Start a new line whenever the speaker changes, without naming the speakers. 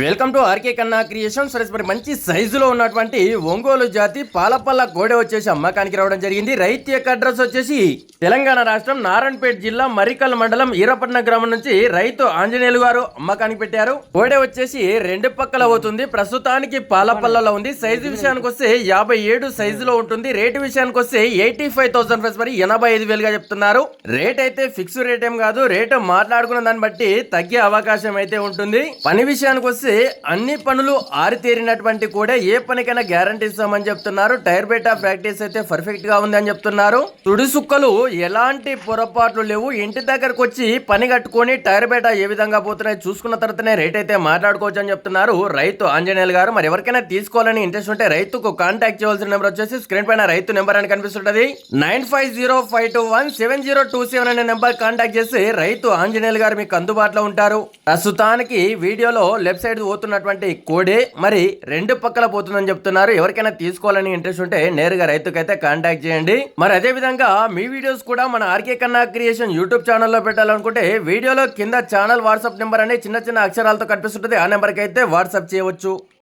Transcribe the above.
Welcome to RK Kanna creations friends మరి మంచి సైజులో ఉన్నటువంటి ఒంగోలు జాతి పాలపల్ల గోడ వచ్చేసి అమ్మకానికి రావడం జరిగింది. రైతు యొక్క అడ్రస్ వచ్చేసి తెలంగాణ రాష్ట్రం నారాయణపేట జిల్లా మరికల్ మండలం ఈరపట్నం గ్రామం నుంచి రైతు ఆంజనేయులు గారు అమ్మకానికి పెట్టారు. గోడ వచ్చేసి రెండు పక్కల అవుతుంది. ప్రస్తుతానికి పాలపల్లలో ఉంది. సైజు విషయానికి వస్తే యాభై ఏడు సైజులో ఉంటుంది. రేటు విషయానికి వస్తే ఎయిటీ ఫైవ్ థౌసండ్ ఫ్రెండ్స్ మరి ఎనభై ఐదు వేలుగా చెప్తున్నారు. రేట్ అయితే ఫిక్స్ రేట్ ఏం కాదు. రేటు మాట్లాడుకున్న దాన్ని బట్టి తగ్గే అవకాశం అయితే ఉంటుంది. పని విషయానికి వస్తే అన్ని పనులు ఆరితేరినటువంటి కూడా ఏ పనికైనా గ్యారంటీ ఇస్తామని చెప్తున్నారు. టైర్ బేటా ప్రాక్టీస్ అయితే పర్ఫెక్ట్గా ఉంది అని చెప్తున్నారు. తుడి సుక్కలు ఎలాంటి పొరపాట్లు లేవు. ఇంటి దగ్గరకు వచ్చి పని కట్టుకొని టైర్ బేటా ఏ విధంగా పోతున్నాయి చూసుకున్న తర్వాతనే రేట్ అయితే మాట్లాడుకోవచ్చు అని చెప్తున్నారు. రైతు ఆంజనేయులు గారు మరి ఎవరికైనా తీసుకోవాలని ఇంట్రెస్ట్ ఉంటే రైతుకు కాంటాక్ట్ చేయవలసిన నెంబర్ వచ్చేసి స్క్రీన్ పైన రైతు నెంబర్ అని కనిపిస్తుంటది. Nine five zero five two one seven zero two seven అనే నెంబర్ కాంటాక్ట్ చేసి రైతు ఆంజనేయులు గారు మీకు అందుబాటులో ఉంటారు. ప్రస్తుతానికి వీడియోలో లెఫ్ట్ సైడ్ సైడ్ పోతున్నటువంటి కోడే మరి రెండు పక్కల పోతుందని చెప్తున్నారు. ఎవరికైనా తీసుకోవాలని ఇంట్రెస్ట్ ఉంటే నేరుగా రైతుకైతే కాంటాక్ట్ చేయండి. మరి అదే విధంగా మీ వీడియోస్ కూడా మన ఆర్కే కన్నా క్రియేషన్ యూట్యూబ్ ఛానల్లో పెట్టాలనుకుంటే వీడియోలో కింద ఛానల్ వాట్సాప్ నెంబర్ అనే చిన్న చిన్న అక్షరాలతో కనిపిస్తుంటుంది. ఆ నెంబర్కి అయితే వాట్సాప్ చేయవచ్చు.